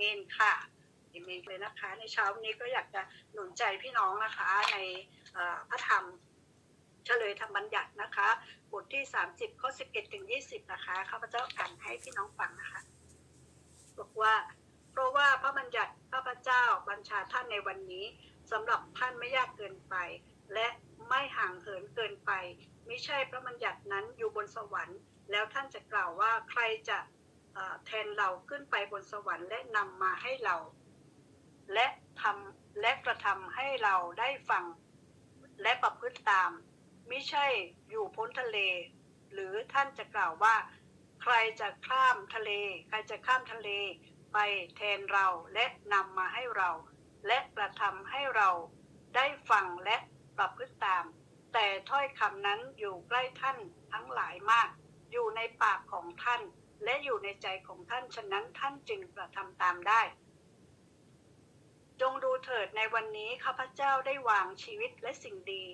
เมนค่ะเอเมนเลยนะคะ ในเช้าวันนี้ก็อยากจะหนุนใจพี่น้องนะคะในพระธรรมเฉลยธรรมบัญญัตินะคะ บทที่ 30ข้อ11ถึง20 นะคะข้าพเจ้าอ่านให้พี่น้องฟังนะคะบอกว่า เพราะว่าพระบัญญัติข้าพเจ้าบัญชาท่านในวันนี้สำหรับท่านไม่ยากเกินไป และไม่ห่างเหินเกินไป ไม่ใช่พระบัญญัตินั้นอยู่บนสวรรค์ แล้วท่านจะกล่าวว่าใครจะ แทนเราขึ้นไปบนสวรรค์และนำมาให้เรา และทำและกระทำให้เราได้ฟังและประพฤติตาม ไม่ใช่อยู่พ้นทะเล หรือท่านจะกล่าวว่า ใครจะข้ามทะเล ใครจะข้ามทะเล ไปแทนเราและนำมาให้เรา และกระทำให้เราได้ฟังและประพฤติตาม แต่ถ้อยคำนั้นอยู่ใกล้ท่านทั้งหลายมาก อยู่ในปากของท่าน และอยู่ในใจของท่านฉะนั้นท่านจึงกระทำตามได้ จงดูเถิดในวันนี้ข้าพเจ้าได้วางชีวิตและสิ่งดี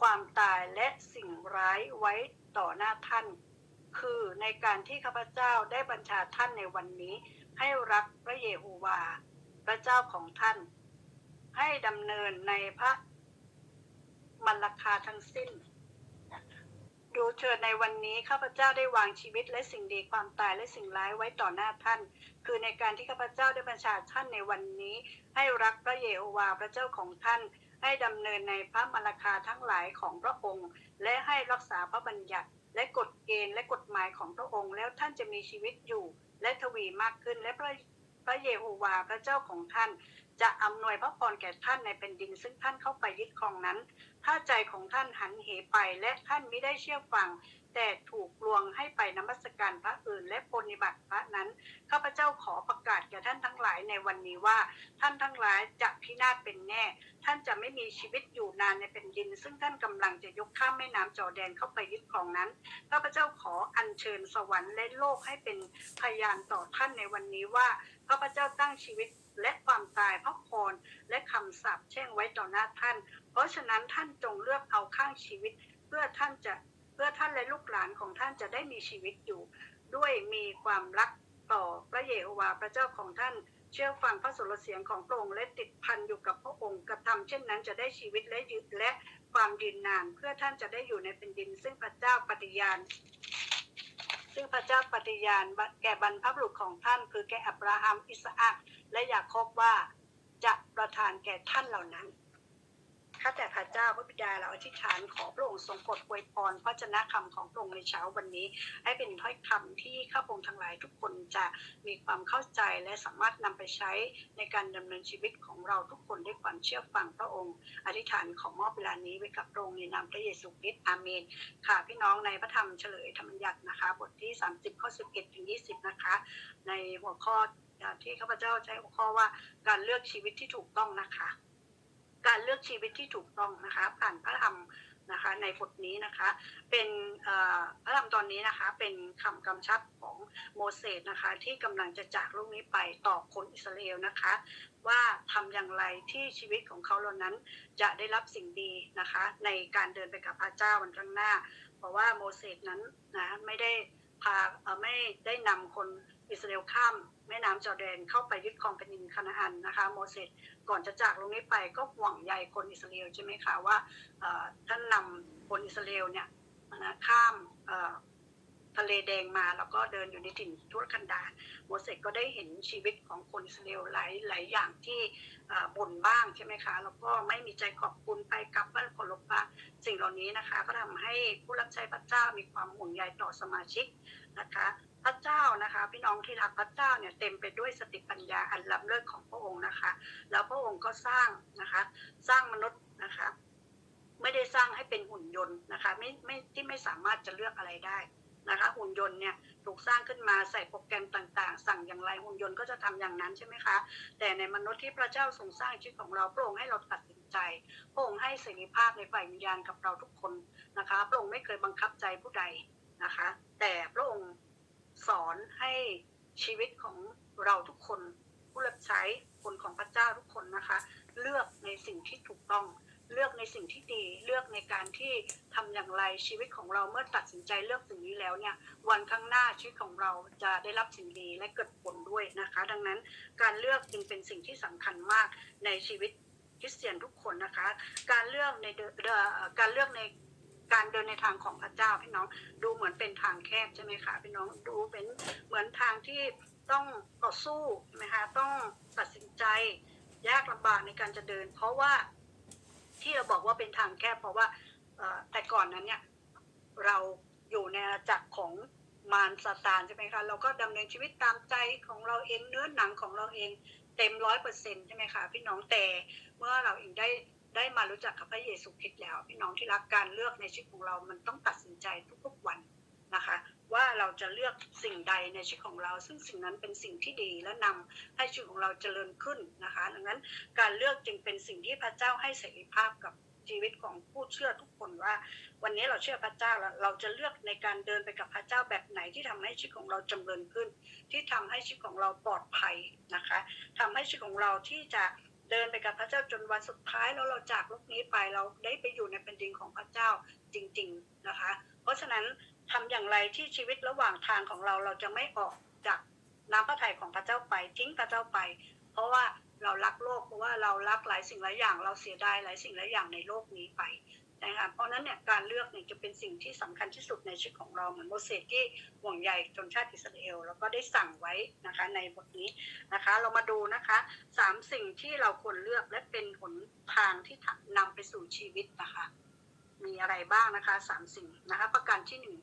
ความตายและสิ่งร้ายไว้ต่อหน้าท่าน คือในการที่ข้าพเจ้าได้บัญชาท่านในวันนี้ ให้รักพระเยโฮวา พระเจ้าของท่าน ให้ดำเนินในพระมันรคาทั้งสิ้น ดูเถิดในวันนี้ข้าพเจ้าได้วางชีวิตและสิ่งดีความตายและสิ่งร้ายไว้ต่อหน้าท่าน คือในการที่ข้าพเจ้าได้บัญชาท่านในวันนี้ ให้รักพระเยโฮวาห์พระเจ้าของท่าน ให้ดำเนินในพระมรรคาทั้งหลายของพระองค์ และให้รักษาพระบัญญัติ และกฎเกณฑ์และกฎหมายของพระองค์ แล้วท่านจะมีชีวิตอยู่ และทวีมากขึ้นและพระพระเยโฮวาห์พระเจ้าของท่าน จะอำนวยพระพรแก่ท่านในแผ่นดิน ซึ่งท่านเข้าไปยึดครองนั้น ถ้าใจของท่านหันเหไปและท่านไม่ได้เชื่อฟัง แต่ถูกลวงให้ไปนมัสการพระอื่น และปฏิบัติพระนั้น ข้าพเจ้าขอประกาศแก่ท่านทั้งหลายในวันนี้ว่า ท่านทั้งหลายจะพินาศเป็นแน่ ท่านจะไม่มีชีวิตอยู่นานในแผ่นดิน ซึ่งท่านกำลังจะยกข้ามแม่น้ำจอแดนเข้าไปยึดครองนั้น ข้าพเจ้าขออัญเชิญสวรรค์และโลกให้เป็นพยานต่อท่านในวันนี้ว่า ข้าพเจ้าตั้งชีวิตและความตายพระพรและคำสาปแช่งไว้ต่อหน้าท่าน เพราะฉะนั้นท่านจงเลือกเอาข้างชีวิต เพื่อท่านจะ พื่อท่านและลูกหลานของท่านจะได้มีชีวิตอยู่ ด้วยมีความรักต่อพระเยโฮวาห์พระเจ้าของท่านเชื่อฟังพระสุรเสียงของพระองค์และติดพันอยู่กับพระองค์กระทำเช่นนั้นจะได้ชีวิตและยืนและความยืนนาน เพื่อท่านจะได้อยู่ในแผ่นดิน ซึ่งพระเจ้าปฏิญาณ ซึ่งพระเจ้าปฏิญาณแก่บรรพบุรุษของท่าน คือแก่อับราฮัมอิสอัคและยาโคบว่าจะประทานแก่ท่านเหล่านั้น ข้าแต่พระเจ้าพระบิดาเราอธิษฐานขอพระองค์ทรงโปรดอวยพรพระชนะคำของพระองค์ในเช้าวันนี้ ให้เป็นถ้อยคำที่ข้าพระองค์ทั้งหลายทุกคนจะมีความเข้าใจและสามารถนำไปใช้ในการดำเนินชีวิตของเราทุกคนด้วยความเชื่อฟังพระองค์ อธิษฐานขอมอบเวลานี้ไว้กับพระองค์ในนามพระเยซูคริสต์อาเมน ค่ะพี่น้องในพระธรรมเฉลยธรรมบัญญัตินะคะ บทที่ 30ข้อ11ถึง20 นะคะ ในหัวข้อที่ข้าพเจ้าใช้หัวข้อว่าการเลือกชีวิตที่ถูกต้องนะคะ การเลือกชีวิตที่ถูกต้องนะคะผ่านพระธรรมนะคะในบทนี้นะคะเป็นพระธรรมตอนนี้นะคะเป็นคำกำชับของโมเสสนะคะที่กำลังจะจากโลกนี้ไปต่อคนอิสราเอลนะคะ ว่าทำอย่างไรที่ชีวิตของเขาเหล่านั้นจะได้รับสิ่งดีนะคะในการเดินไปกับพระเจ้าวันข้างหน้า เพราะว่าโมเสสนั้นนะไม่ได้พาไม่ได้นำคนอิสราเอลข้าม แม่น้ำจอร์แดนเข้าไปยึดครองแผ่นดินคานาอันนะคะโมเสสก่อนจะจากลงนี้ไปก็ห่วงใยคนอิสราเอลใช่ไหมคะว่าท่านนำคนอิสราเอลเนี่ยนะข้ามทะเลแดงมาแล้วก็เดินอยู่ในถิ่นทุรกันดารโมเสสก็ได้เห็นชีวิตของคนอิสราเอลหลายหลายอย่างที่บ่นบ้างใช่ไหมคะแล้วก็ไม่มีใจขอบคุณไปกลับบ้านคนลบบ้าสิ่งเหล่านี้นะคะ ก็ทำให้ผู้รับใช้พระเจ้ามีความห่วงใยต่อสมาชิกนะคะ พระเจ้านะคะพี่น้องที่รักพระเจ้าเนี่ยเต็มไปด้วยสติปัญญาอันล้ำเลิศของพระองค์นะคะ แล้วพระองค์ก็สร้างนะคะ สร้างมนุษย์นะคะ ไม่ได้สร้างให้เป็นหุ่นยนต์นะคะไม่ไม่ที่ไม่สามารถจะเลือกอะไรได้นะคะ หุ่นยนต์เนี่ยถูกสร้างขึ้นมาใส่โปรแกรมต่างๆ สั่งอย่างไรหุ่นยนต์ก็จะทำอย่างนั้นใช่ไหมคะ แต่ในมนุษย์ที่พระเจ้าทรงสร้างชีวิตของเราพระองค์ให้เราตัดสินใจพระองค์ให้เสรีภาพในฝ่ายวิญญาณกับเราทุกคนนะคะพระองค์ไม่เคยบังคับใจผู้ใดนะคะ แต่พระองค์ สอนให้ชีวิตของเราทุกคนผู้รับใช้คนของพระเจ้าทุกคนนะคะ เลือกในสิ่งที่ถูกต้อง เลือกในสิ่งที่ดีเลือกในการที่ทำอย่างไรชีวิตของเราเมื่อตัดสินใจเลือกสิ่งนี้แล้วเนี่ย วันข้างหน้าชีวิตของเราจะได้รับสิ่งดีและเกิดผลด้วยนะคะ ดังนั้นการเลือกจึงเป็นสิ่งที่สำคัญมากในชีวิตคริสเตียนทุกคนนะคะ การเลือกในเดอการเลือกใน การเดินในทางของพระเจ้าพี่น้องดูเหมือนเป็นทางแคบใช่ไหมคะพี่น้องดูเป็นเหมือนทางที่ต้องต่อสู้ใช่ไหมคะต้องตัดสินใจยากลำบากในการจะเดิน เพราะว่าที่เราบอกว่าเป็นทางแคบเพราะว่าแต่ก่อนนั้นเนี่ยเราอยู่ในอาณาจักรของมารซาตานใช่ไหมคะเราก็ดำเนินชีวิตตามใจของเราเองเนื้อหนังของเราเองเต็มร้อยเปอร์เซ็นต์ใช่ไหมคะพี่น้องแต่เมื่อเราเองได้ ได้มารู้จักกับพระเยซูคริสต์แล้ว พี่น้องที่รักการเลือกในชีวิตของเรามันต้องตัดสินใจทุกๆวันนะคะ ว่าเราจะเลือกสิ่งใดในชีวิตของเรา ซึ่งสิ่งนั้นเป็นสิ่งที่ดีและนำให้ชีวิตของเราเจริญขึ้นนะคะ ดังนั้นการเลือกจึงเป็นสิ่งที่พระเจ้าให้เสรีภาพกับชีวิตของผู้เชื่อทุกคนว่า วันนี้เราเชื่อพระเจ้าแล้วเราจะเลือกในการเดินไปกับพระเจ้าแบบไหนที่ทำให้ชีวิตของเราจำเริญขึ้น ที่ทำให้ชีวิตของเราปลอดภัยนะคะทำให้ชีวิตของเราที่จะ เดินไปกับพระเจ้าจนวันสุดท้ายแล้วเราจากโลกนี้ไปเราได้ไปอยู่ในแผ่นดินของพระเจ้าจริง ๆนะคะ เพราะฉะนั้นทำอย่างไรที่ชีวิตระหว่างทางของเราเราจะไม่ออกจากน้ำพระทัยของพระเจ้าไปทิ้งพระเจ้าไป เพราะว่าเรารักโลกเพราะว่าเรารักหลายสิ่งหลายอย่าง เราเสียดายหลายสิ่งหลายอย่างในโลกนี้ไป นะคะเพราะนั้นเนี่ยการเลือกเนี่ยจะเป็นสิ่งที่สำคัญที่สุดในชีวิตของเราเหมือนโมเสสที่ห่วงใยชนชาติอิสราเอลแล้วก็ได้สั่งไว้นะคะในบทนี้นะคะ เรามาดูนะคะสามสิ่งที่เราควรเลือกและเป็นหนทางที่นำไปสู่ชีวิตนะคะ มีอะไรบ้างนะคะสามสิ่งนะคะ ประการที่หนึ่ง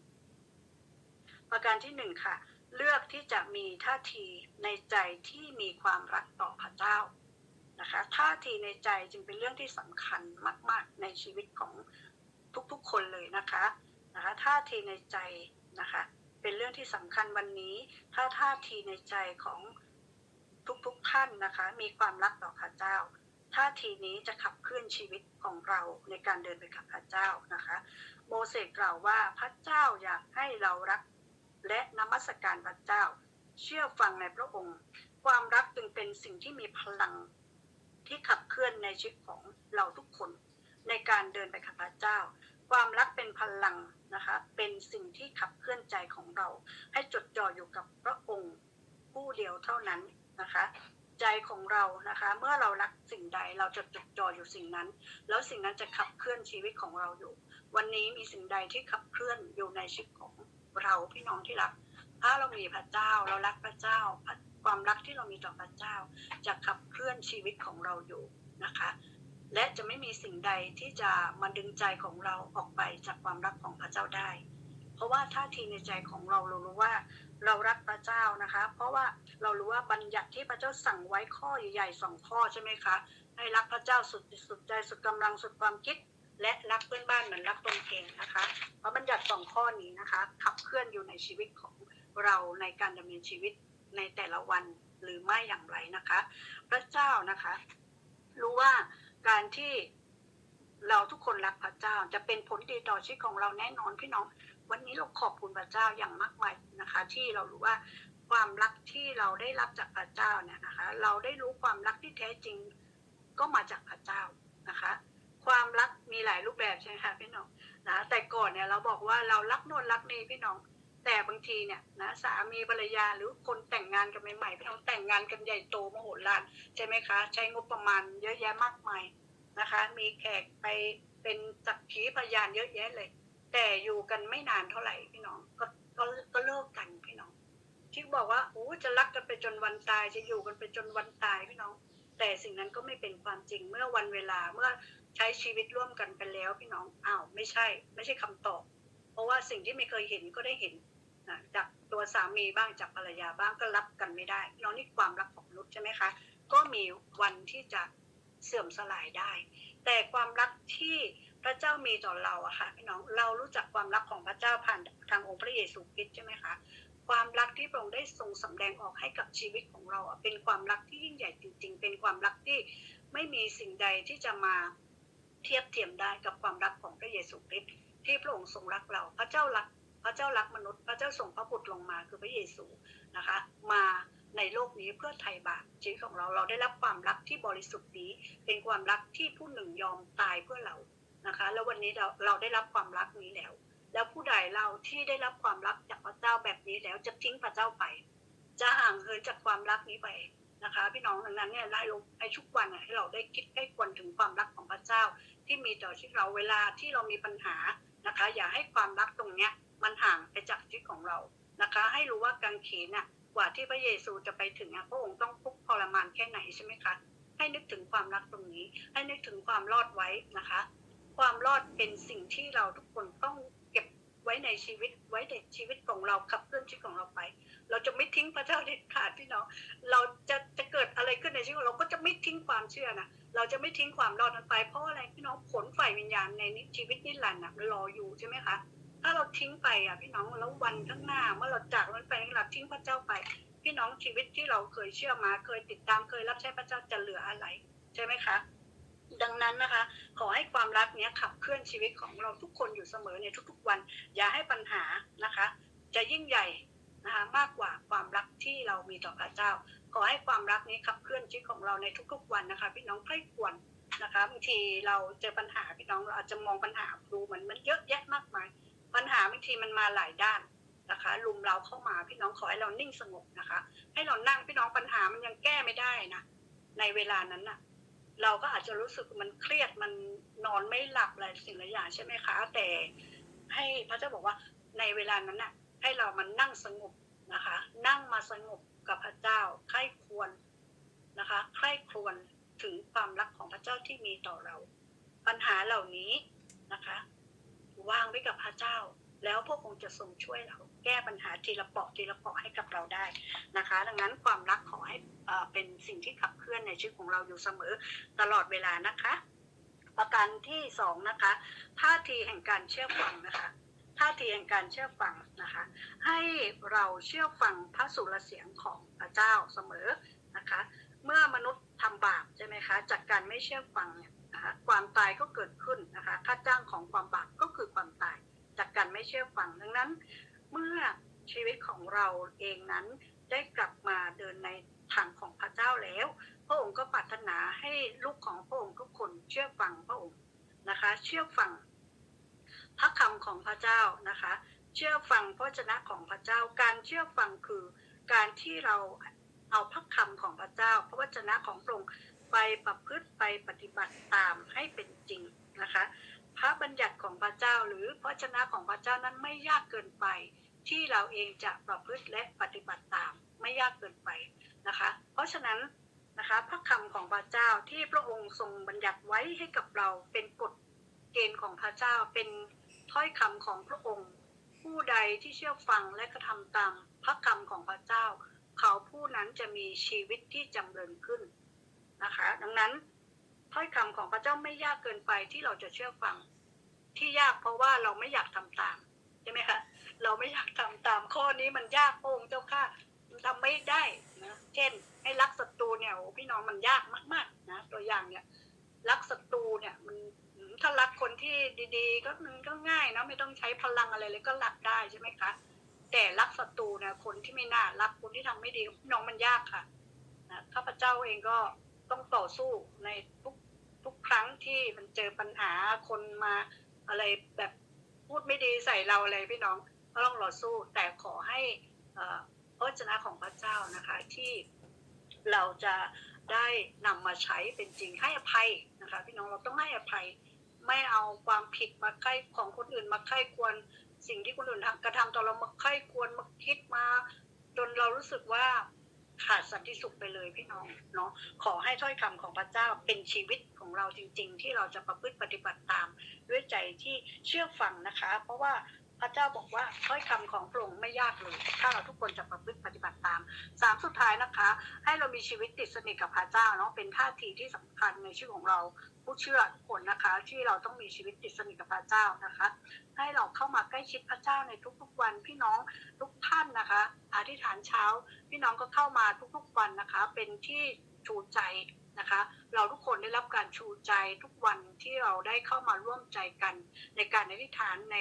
ประการที่หนึ่งค่ะ เลือกที่จะมีท่าทีในใจที่มีความรักต่อพระเจ้า นะคะท่าทีในใจจึงเป็นเรื่องที่สำคัญมาก ๆ ในชีวิตของทุกๆคนเลยนะคะนะคะท่าทีในใจนะคะเป็นเรื่องที่สำคัญวันนี้ ถ้าท่าทีในใจของทุกๆท่านนะคะ มีความรักต่อพระเจ้าท่าทีนี้จะขับเคลื่อนชีวิตของเราในการเดินไปกับพระเจ้านะคะ โมเสสกล่าวว่าพระเจ้าอยากให้เรารักและนมัสการพระเจ้า เชื่อฟังในพระองค์ ความรักจึงเป็นสิ่งที่มีพลัง ที่ขับเคลื่อนในชีวิตของเราทุกคนในการเดินไปกับพระเจ้า ความรักเป็นพลังนะคะ เป็นสิ่งที่ขับเคลื่อนใจของเรา ให้จดจ่ออยู่กับพระองค์ผู้เดียวเท่านั้นนะคะ ใจของเรานะคะ เมื่อเรารักสิ่งใดเราจะจดจ่ออยู่สิ่งนั้น แล้วสิ่งนั้นจะขับเคลื่อนชีวิตของเราอยู่ วันนี้มีสิ่งใดที่ขับเคลื่อนอยู่ในชีวิตของเราพี่น้องที่รัก ถ้าเรามีพระเจ้าเรารักพระเจ้า ความรักที่เรามีต่อพระเจ้า จะขับเคลื่อนชีวิตของเราอยู่นะคะ และจะไม่มีสิ่งใดที่จะมาดึงใจของเราออกไปจากความรักของพระเจ้าได้ เพราะว่าท่าทีในใจของเราเรารู้ว่าเรารักพระเจ้านะคะ เพราะว่าเรารู้ว่าบัญญัติที่พระเจ้าสั่งไว้ข้อใหญ่ๆสองข้อใช่ไหมคะให้รักพระเจ้าสุดสุดใจสุดกำลังสุดความคิด และรักเพื่อนบ้านเหมือนรักตนเองนะคะเพราะบัญญัติสองข้อนี้นะคะ ขับเคลื่อนอยู่ในชีวิตของเราในการดำเนินชีวิต ในแต่ละวันหรือไม่อย่างไรนะคะ พระเจ้านะคะ รู้ว่าการที่เราทุกคนรักพระเจ้าจะเป็นผลดีต่อชีวิตของเราแน่นอนพี่น้อง วันนี้เราขอบคุณพระเจ้าอย่างมากมายนะคะ ที่เรารู้ว่าความรักที่เราได้รับจากพระเจ้าเนี่ยนะคะ เราได้รู้ความรักที่แท้จริงก็มาจากพระเจ้านะคะ ความรักมีหลายรูปแบบใช่ไหมคะพี่น้องนะแต่ก่อนเนี่ยเราบอกว่าเรารักโน่นรักนี่พี่น้อง แต่บางทีเนี่ยนะสามีภรรยาหรือคนแต่งงานกันใหม่ๆพี่น้องแต่งงานกันใหญ่โตมโหฬารใช่ไหมคะ ใช้งบประมาณเยอะแยะมากมายนะคะ มีแขกไปเป็นจักขีพยานเยอะแยะเลย แต่อยู่กันไม่นานเท่าไหร่พี่น้องก็ก็ก็เลิกกันพี่น้องที่บอกว่าโอ้จะรักกันไปจนวันตายจะอยู่กันไปจนวันตายพี่น้อง แต่สิ่งนั้นก็ไม่เป็นความจริงเมื่อวันเวลาเมื่อใช้ชีวิตร่วมกันไปแล้วพี่น้องอ้าวไม่ใช่ ไม่ใช่คำตอบ เพราะว่าสิ่งที่ไม่เคยเห็นก็ได้เห็น จากตัวสามีบ้างจากภรรยาบ้างก็รับกันไม่ได้พี่น้องนี่ความรักของมนุษย์ใช่ไหมคะ ก็มีวันที่จะเสื่อมสลายได้ แต่ความรักที่พระเจ้ามีต่อเราอะค่ะพี่น้องเรารู้จักความรักของพระเจ้าผ่านทางองค์พระเยซูคริสต์ใช่ไหมคะความรักที่พระองค์ได้ทรงสำแดงออกให้กับชีวิตของเราอะเป็นความรักที่ยิ่งใหญ่จริง ๆ เป็นความรักที่ไม่มีสิ่งใดที่จะมาเทียบเทียมได้กับความรักของพระเยซูคริสต์ที่พระองค์ทรงรักเรา พระเจ้ารัก ระเจ้ารักมนุษย์ พระเจ้าส่งพระบุตรลงมาคือพระเยซูนะคะ มาในโลกนี้เพื่อไถ่บาปชีวิตของเราเราได้รับความรักที่บริสุทธิ์นี้ เป็นความรักที่ผู้หนึ่งยอมตายเพื่อเรานะคะ แล้ววันนี้เราเราได้รับความรักนี้แล้ว แล้วผู้ใดเราที่ได้รับความรักจากพระเจ้าแบบนี้แล้วจะทิ้งพระเจ้าไป จะห่างเหินจากความรักนี้ไปนะคะ พี่น้องดังนั้นเนี่ยไล่ลงไอ้ทุกวันให้เราได้คิดให้ควรถึงความรักของพระเจ้า ที่มีต่อชีวิตเราเวลาที่เรามีปัญหานะคะ อย่าให้ความรักตรงเนี้ย มันห่างไปจากชีวิตของเรานะคะ ให้รู้ว่ากังเขนน่ะกว่าที่พระเยซูจะไปถึงอะพระองค์ต้องทุกข์ทรมานแค่ไหนใช่ไหมคะให้นึกถึงความรักตรงนี้ ให้นึกถึงความรอดไว้นะคะ ความรอดเป็นสิ่งที่เราทุกคนต้องเก็บไว้ในชีวิตไว้ในชีวิตของเราขับเคลื่อนชีวิตของเราไป เราจะไม่ทิ้งพระเจ้าเด็ดขาดพี่น้องเราจะจะเกิดอะไรขึ้นในชีวิตเราก็จะไม่ทิ้งความเชื่อนะเราจะไม่ทิ้งความรอดนั้นไปเพราะอะไรพี่น้องผลฝ่ายวิญญาณในชีวิตนิรันดร์รออยู่ใช่ไหมคะ ถ้าเราทิ้งไปอะพี่น้องแล้ววันข้างหน้า เมื่อเราจากนั้นไปเราทิ้งพระเจ้าไป พี่น้องชีวิตที่เราเคยเชื่อมา เคยติดตามเคยรับใช้พระเจ้าจะเหลืออะไร ใช่ไหมคะ ดังนั้นนะคะ ขอให้ความรักเนี้ยขับเคลื่อนชีวิตของเราทุกคนอยู่เสมอในทุกๆวัน อย่าให้ปัญหานะคะ จะยิ่งใหญ่นะคะมากกว่าความรักที่เรามีต่อพระเจ้า ขอให้ความรักนี้ขับเคลื่อนชีวิตของเราในทุกๆวันนะคะ พี่น้องใคร่ควรนะคะบางทีเราเจอปัญหาพี่น้องเราอาจจะมองปัญหาดูเหมือนมันเยอะแยะมากมาย ปัญหาบางทีมันมาหลายด้านนะคะลุมเราเข้ามาพี่น้องขอให้เรานิ่งสงบนะคะ ให้เรานั่งพี่น้องปัญหามันยังแก้ไม่ได้นะในเวลานั้นน่ะ เราก็อาจจะรู้สึกมันเครียดมันนอนไม่หลับอะไรสิ่งหลายอย่างใช่ไหมคะ แต่ให้พระเจ้าบอกว่าในเวลานั้นน่ะ ให้เรามันนั่งสงบนะคะ นั่งมาสงบกับพระเจ้าใคร่ควรนะคะใคร่ครวญถึงความรักของพระเจ้าที่มีต่อเรา ปัญหาเหล่านี้นะคะ วางไว้กับพระเจ้า แล้วพระองค์จะทรงช่วยเราแก้ปัญหาทีละเปาะทีละเปาะให้กับเราได้นะคะ ดังนั้นความรักขอให้เป็นสิ่งที่ขับเคลื่อนในชีวิตของเราอยู่เสมอตลอดเวลานะคะ ประการที่สองนะคะท่าทีแห่งการเชื่อฟังนะคะท่าทีแห่งการเชื่อฟังนะคะ ให้เราเชื่อฟังพระสุรเสียงของพระเจ้าเสมอนะคะ เมื่อมนุษย์ทำบาปใช่ไหมคะจากการไม่เชื่อฟังเนี่ย นะคะความตายก็เกิดขึ้นนะคะค่าจ้างของความบาปก็คือความตายจากการไม่เชื่อฟังดังนั้น เมื่อชีวิตของเราเองนั้นได้กลับมาเดินในทางของพระเจ้าแล้ว พระองค์ก็ปรารถนาให้ลูกของพระองค์ทุกคนเชื่อฟังพระองค์นะคะ เชื่อฟังพระคำของพระเจ้านะคะ เชื่อฟังพระวจนะของพระเจ้า การเชื่อฟังคือการที่เราเอาพระคำของพระเจ้า พระวจนะของพระองค์ ไปประพฤติไปปฏิบัติตามให้เป็นจริงนะคะ พระบัญญัติของพระเจ้าหรือพระวจนะของพระเจ้านั้นไม่ยากเกินไป ที่เราเองจะประพฤติและปฏิบัติตามไม่ยากเกินไปนะคะ เพราะฉะนั้นนะคะพระคำของพระเจ้าที่พระองค์ทรงบัญญัติไว้ให้กับเราเป็นกฎเกณฑ์ของพระเจ้าเป็นถ้อยคำของพระองค์ ผู้ใดที่เชื่อฟังและกระทำตามพระคำของพระเจ้า เขาผู้นั้นจะมีชีวิตที่จำเริญขึ้น นะคะ ดังนั้นถ้อยคำของพระเจ้าไม่ยากเกินไปที่เราจะเชื่อฟังที่ยากเพราะว่าเราไม่อยากทำตามใช่ไหมคะเราไม่อยากทำตามข้อนี้มันยากพระองเจ้าค่ะมันทำไม่ได้นะเช่นให้รักศัตรูเนี่ยโอ้พี่น้องมันยากมากๆนะตัวอย่างเนี่ยรักศัตรูเนี่ยมันถ้ารักคนที่ดี ๆ ก็มันก็ง่ายนะไม่ต้องใช้พลังอะไรเลยก็รักได้ใช่ไหมคะแต่รักศัตรูเนี่ยคนที่ไม่น่ารักคนที่ทำไม่ดีพี่น้องมันยากค่ะนะข้าพเจ้าเองก็ ต้องต่อสู้ในทุกทุกครั้งที่มันเจอปัญหาคนมาอะไรแบบพูดไม่ดีใส่เราอะไรพี่น้องก็ต้องรอสู้ แต่ขอให้อ่อพระวจนะของพระเจ้านะคะที่เราจะได้นำมาใช้เป็นจริงให้อภัยนะคะ พี่น้องเราต้องให้อภัย ไม่เอาความผิดมาใกล้ของคนอื่นมาใกล้ควรสิ่งที่คนอื่นกระทำต่อเรามาใกล้ควรมาคิดมา จนเรารู้สึกว่า ขาดสันติสุขไปเลยพี่น้องเนาะขอให้ถ้อยคำของพระเจ้าเป็นชีวิตของเราจริง ๆ ที่เราจะประพฤติปฏิบัติตามด้วยใจที่เชื่อฟังนะคะ เพราะว่า พระเจ้าบอกว่าถ้อยคำของพระองค์ไม่ยากเลย ถ้าเราทุกคนจะประพฤติปฏิบัติตามสามสุดท้ายนะคะ ให้เรามีชีวิตติดสนิทกับพระเจ้าเนาะเป็นท่าทีที่สำคัญในชีวิตของเราผู้เชื่อทุกคนนะคะ ที่เราต้องมีชีวิตติดสนิทกับพระเจ้านะคะ ให้เราเข้ามาใกล้ชิดพระเจ้าในทุกๆวันพี่น้องทุกท่านนะคะ อธิษฐานเช้า พี่น้องก็เข้ามาทุกๆวันนะคะ เป็นที่ชูใจ นะคะ เราทุกคนได้รับการชูใจทุกวันที่เราได้เข้ามาร่วมใจกัน ในการอธิษฐานใน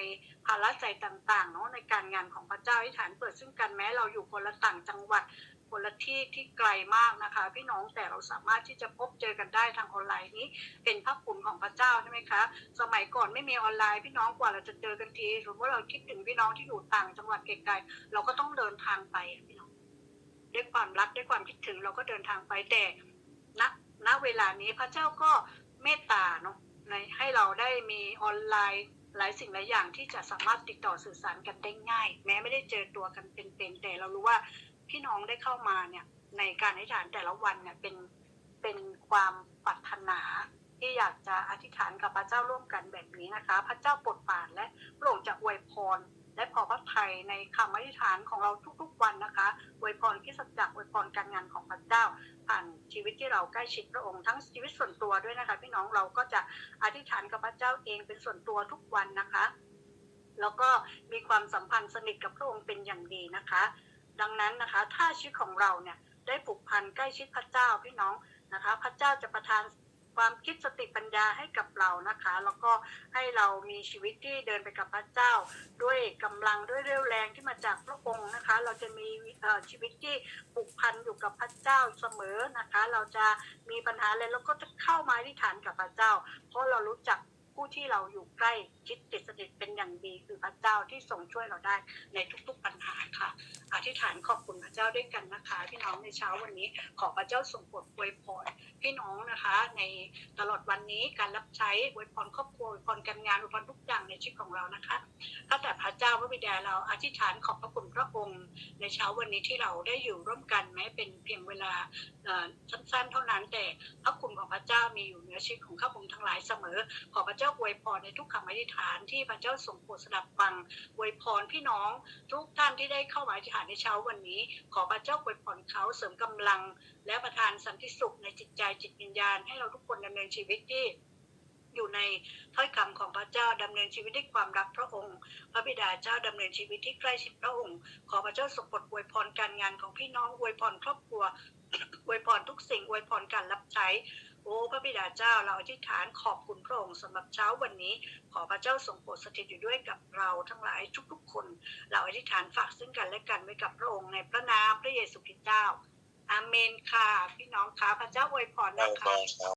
ภาระใจต่างๆเนาะในการงานของพระเจ้าอธิษฐานเปิดซึ่งกันแม้เราอยู่คนละต่างจังหวัดคนละที่ที่ไกลมากนะคะ พี่น้องแต่เราสามารถที่จะพบเจอกันได้ทางออนไลน์นี้เป็นพระคุณของพระเจ้าใช่ไหมคะ สมัยก่อนไม่มีออนไลน์พี่น้องกว่าเราจะเจอกันทีสมมติว่าเราคิดถึงพี่น้องที่อยู่ต่างจังหวัดไกลๆเราก็ต้องเดินทางไปพี่น้องด้วยความรักด้วยความคิดถึงเราก็เดินทางไปแต่ณ ณเวลานี้พระเจ้าก็เมตตาเนาะในให้เราได้มีออนไลน์หลายสิ่งหลายอย่างที่จะสามารถติดต่อสื่อสารกันได้ง่าย แม้ไม่ได้เจอตัวกันเป็นๆแต่เรารู้ว่าพี่น้องได้เข้ามาเนี่ยในการอธิษฐานแต่ละวันเนี่ยเป็นเป็นความปรารถนาที่อยากจะอธิษฐานกับพระเจ้าร่วมกันแบบนี้นะคะ พระเจ้าโปรดปานและพระองจะอวยพร และพอพระทัยในคำอธิษฐานของเราทุกๆวันนะคะอวยพรคริสตจักอวยพรการงานของพระเจ้า ผ่านชีวิตที่เราใกล้ชิดพระองค์ทั้งชีวิตส่วนตัวด้วยนะคะ พี่น้องเราก็จะอธิษฐานกับพระเจ้าเองเป็นส่วนตัวทุกวันนะคะ แล้วก็มีความสัมพันธ์สนิทกับพระองค์เป็นอย่างดีนะคะ ดังนั้นนะคะถ้าชีวิตของเราเนี่ยได้ผูกพันใกล้ชิดพระเจ้าพี่น้องนะคะ พระเจ้าจะประทาน ความคิดสติปัญญาให้กับเรานะคะ แล้วก็ให้เรามีชีวิตที่เดินไปกับพระเจ้า ด้วยกำลังด้วยเรี่ยวแรงที่มาจากพระองค์นะคะ เราจะมีชีวิตที่ผูกพันอยู่กับพระเจ้าเสมอนะคะ เราจะมีปัญหาอะไรเราก็จะเข้ามาที่ฐานกับพระเจ้า เพราะเรารู้จัก ผู้ที่เราอยู่ใกล้ชิดติดสนิทเป็นอย่างดีคือพระเจ้าที่ทรงช่วยเราได้ในทุกๆปัญหาค่ะ อธิษฐานขอบคุณพระเจ้าด้วยกันนะคะ พี่น้องในเช้าวันนี้ขอพระเจ้าทรงโปรดอวยพรพี่น้องนะคะ ในตลอดวันนี้การรับใช้อวยพรครอบครัวอวยพรการงานอวยพรทุกอย่างในชีวิตของเรานะคะข้าแต่พระเจ้าพระบิดาเราอธิษฐานขอบพระคุณพระองค์ ในเช้าวันนี้ที่เราได้อยู่ร่วมกันแม้เป็นเพียงเวลาสั้นๆ เท่านั้นแต่พระคุณของพระเจ้ามีอยู่เหนือชีวิตของข้าพงทั้งหลายเสมอขอพระเจ้าอวยพรในทุกคำอธิษฐานที่พระเจ้าทรงโปรดสดับฟังอวยพรพี่น้อง ทุกท่านที่ได้เข้ามาอธิษฐานในเช้าวันนี้ ขอพระเจ้าอวยพรเขาเสริมกำลัง และประทานสันติสุขในจิตใจจิตวิญญาณ ให้เราทุกคนดำเนินชีวิตที่อยู่ในถ้อยคำของพระเจ้าดำเนินชีวิตด้วยความรักพระองค์ พระบิดาเจ้าดำเนินชีวิตที่ใกล้ชิดพระองค์ ขอพระเจ้าทรงโปรดอวยพรการงานของพี่น้องอวยพรครอบครัวอวยพรทุกสิ่งอวยพรการรับใช้ โอ้พระบิดาเจ้าเราอธิษฐานขอบคุณพระองค์สำหรับเช้าวันนี้ ขอพระเจ้าทรงโปรดสถิตอยู่ด้วยกับเราทั้งหลายทุกๆคน เราอธิษฐานฝากซึ่งกันและกันไว้กับพระองค์ในพระนามพระเยซูคริสต์เจ้าอาเมนค่ะ พี่น้องค่ะพระเจ้าอวยพรนะคะ